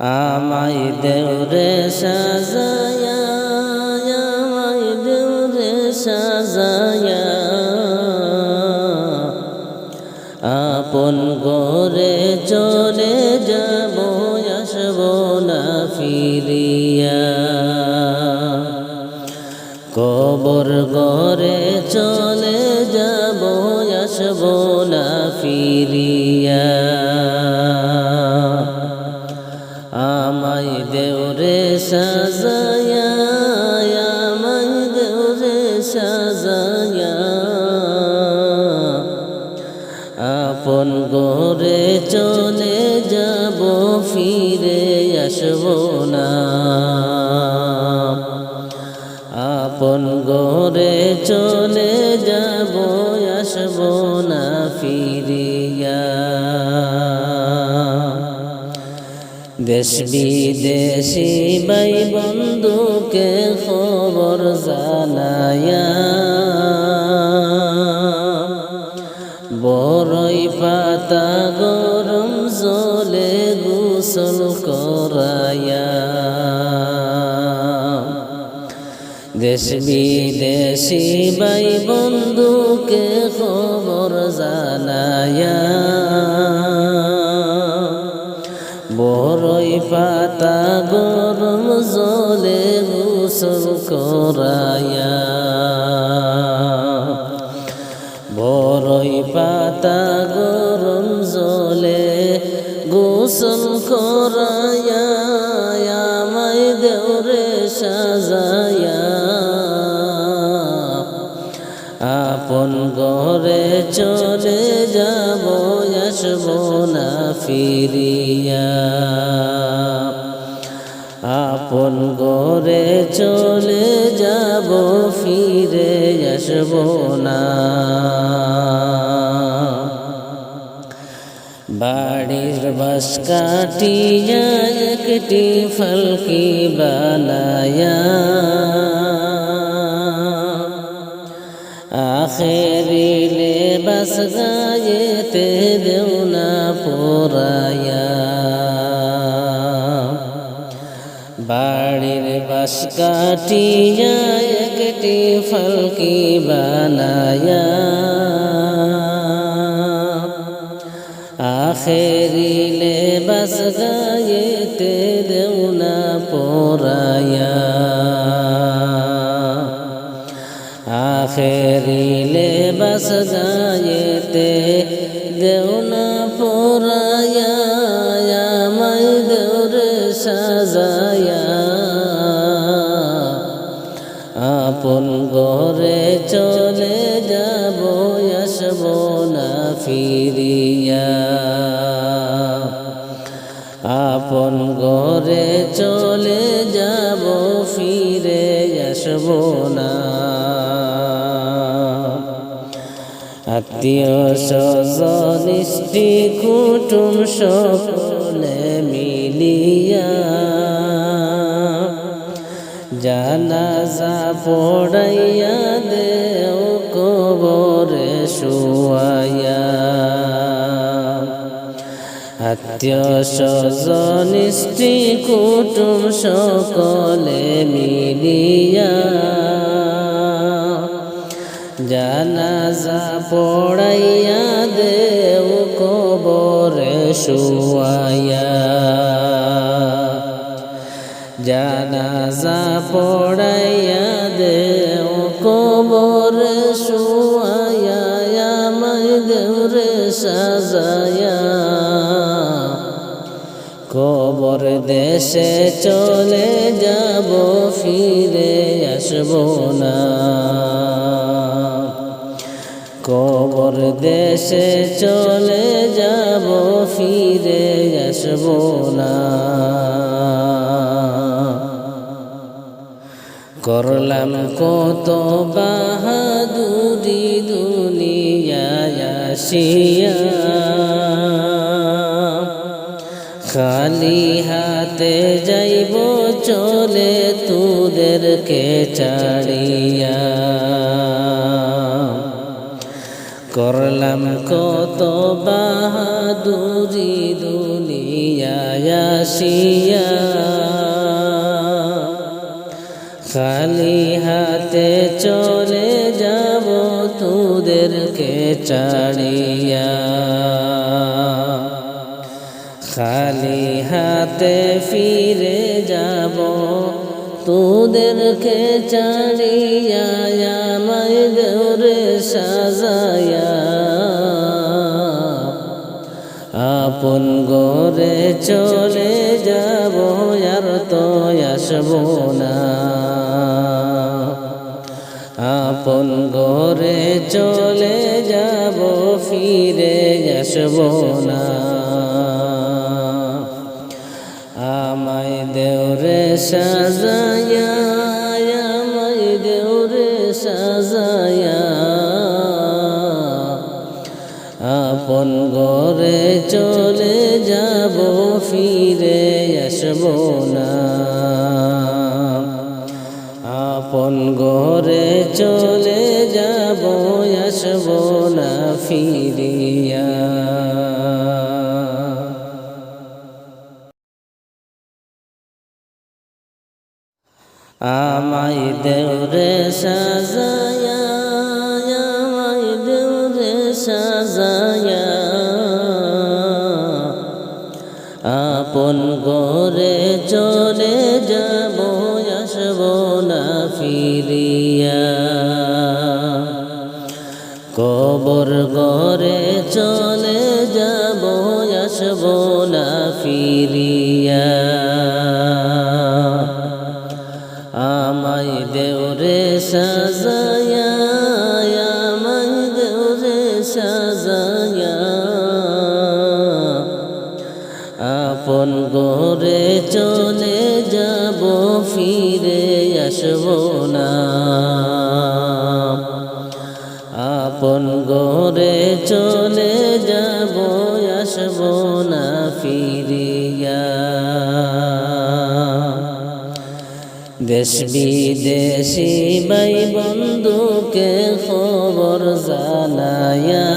আমায় দেউরে সাজায়া, আমায় দেউরে সাজায়া। আপন গরে চলে যাব, আসব না ফিরিয়া। কবর গরে চলে যাব, আসব না ফিরিয়া। আপন গরে চলে যাব, ফিরে আসব না। আপন গরে চলে যাব, আসব না, ফিরিয়া। দেশ বিদেশি বাই বন্ধুকে খবর জানায়া বড়ই পাতা গরম জলে গোসল করায়া। দেশ বিদেশি বাই বন্ধুকে খবর জানায়া। বড়ই পাতা গরম জলে গোসল করায়া। বড়ই পাতা গোসল করায়া আমায় দেওরে সাজায়া আপন ঘরে চলে যাব, আসব না ফিরিয়া। আপন ঘরে চলে যাব, ফিরে আসব না। বাড়ির বাস কাটিয়া একটি ফলকি বানায়া আখেরিলে বাস গায়েতে দেও না পোরায়া বাড়ির বাস কাটিয়া একটি ফলকি বানায়া আখেরিলে বাস গায়েতে দেও না পোরায়া। আখেরিলে বাস গায়েতে দেও না পোরায়া, আমায় দেওরে সাজায়া। আপন ঘরে চলে যাব, আসব না ফিরিয়া আপন ঘরে চলে যাব, ফিরে আসব না। আত্মীয় স্বজন কুটুম সকলে মিলিয়া জানাজা পড়াইয়া দেও, কবরে শুয়াইয়া আত্মীয় স্বজন কুটুম সকলে মিলিয়া জানাজা পড়াইয়া দেও কবরে শুয়াইয়া। জানাজা পড়াইয়া কবর দেশে চলে যাব, ফিরে আসব না। কবর দেশে চলে যাব, ফিরে আসব না। করলাম কত বাহাদুরি দুনিয়ায় আসিয়া খালি হাতে যাইব চলে তোদেরকে ছাড়িয়া। করলাম কত বাহাদুরি দুনিয়ায় আসিয়া। খালি হাতে চলে যাব তোদেরকে চাড়িয়া খালি হাতে ফিরে যাব। তোদেরকে চাড়িয়া আমায় দৌড়ে সাজায়া। আপন গরে চলে যাব আর তো আসব না। আপন গরে চলে যাব, ফিরে আসব না। সাজায়া, আমায় দেওরে সাজায়া। আপন ঘরে চলে যাব, ফিরে আসব না। আপন ঘরে চলে যাব, আসব না, ফিরিয়া আমায় দেওরে সাজায়া, আমায় দেওরে সাজায়া। আপন গরে চলে যাব, আসব না ফিরিয়া। কবর গরে চলে যাব, আসব না ফিরিয়া। আমায় দেওরে সাজায়া আমায় দেওরে সাজায়া। আপন গরে চলে যাব, ফিরে আসব না। আপন গরে চলে যাব, আসব না, ফিরিয়া। দেশ বিদেশি বাই বন্ধুকে খবর জানায়া।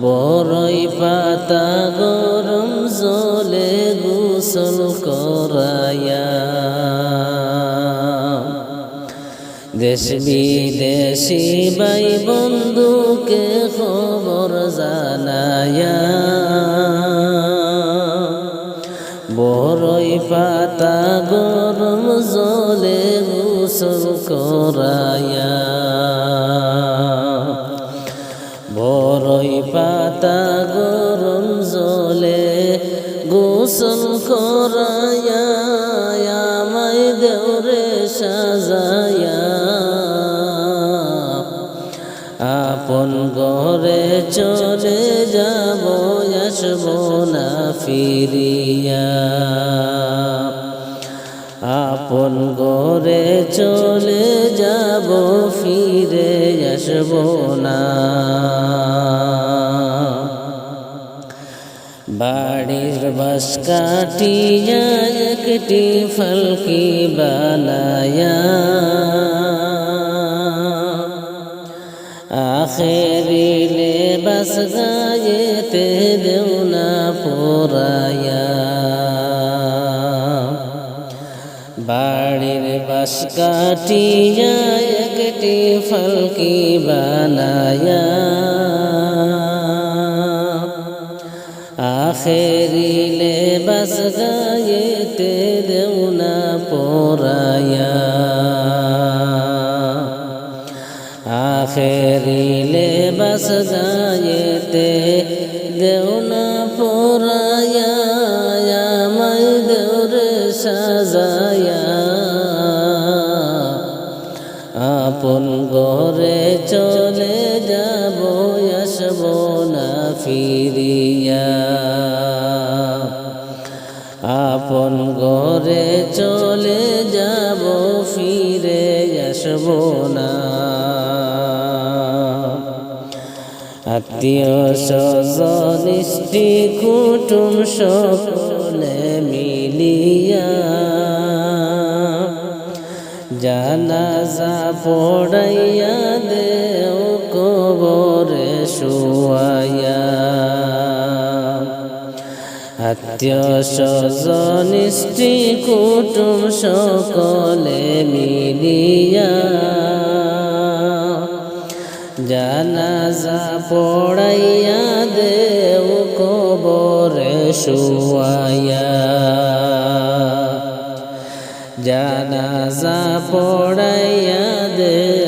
বড়ই পাতা গরম জলে গোসল করায়া। দেশ বিদেশি বাই বন্ধুকে খবর বড়ই পাতা গরম জলে গোসল করায়া বড়ই পাতা গরম জলে গোসল করায়া আমায় দেওরে সাজায়া আপন ঘরে চলে যাব, আসব না ফিরিয়া। আপন ঘরে চলে যাব, ফিরে আসব না। বাড়ির বাস কাটিয়া একটি ফলকি বানায়া আখেরিলে বাস গায়েতে দেও না পোরায়া বাস কাটিয়া একটি ফলকি বানায়া। আখেরিলে বাস গায়েতে দেও না পোরায়া। আখেরিলে বাস গায়েতে আসব না ফিরিয়া আপন ঘরে চলে যাব, ফিরে আসব না। আত্মীয় স্বজন কুটুম সকলে মিলিয়া জানাজা পড়াইয়া দেও কবরে। শুয়ায়া কুটুম সকলে মিলিয়া জানাজা পড়াইয়া দেও কবরে শুয়াইয়া। জানাজা পড়াই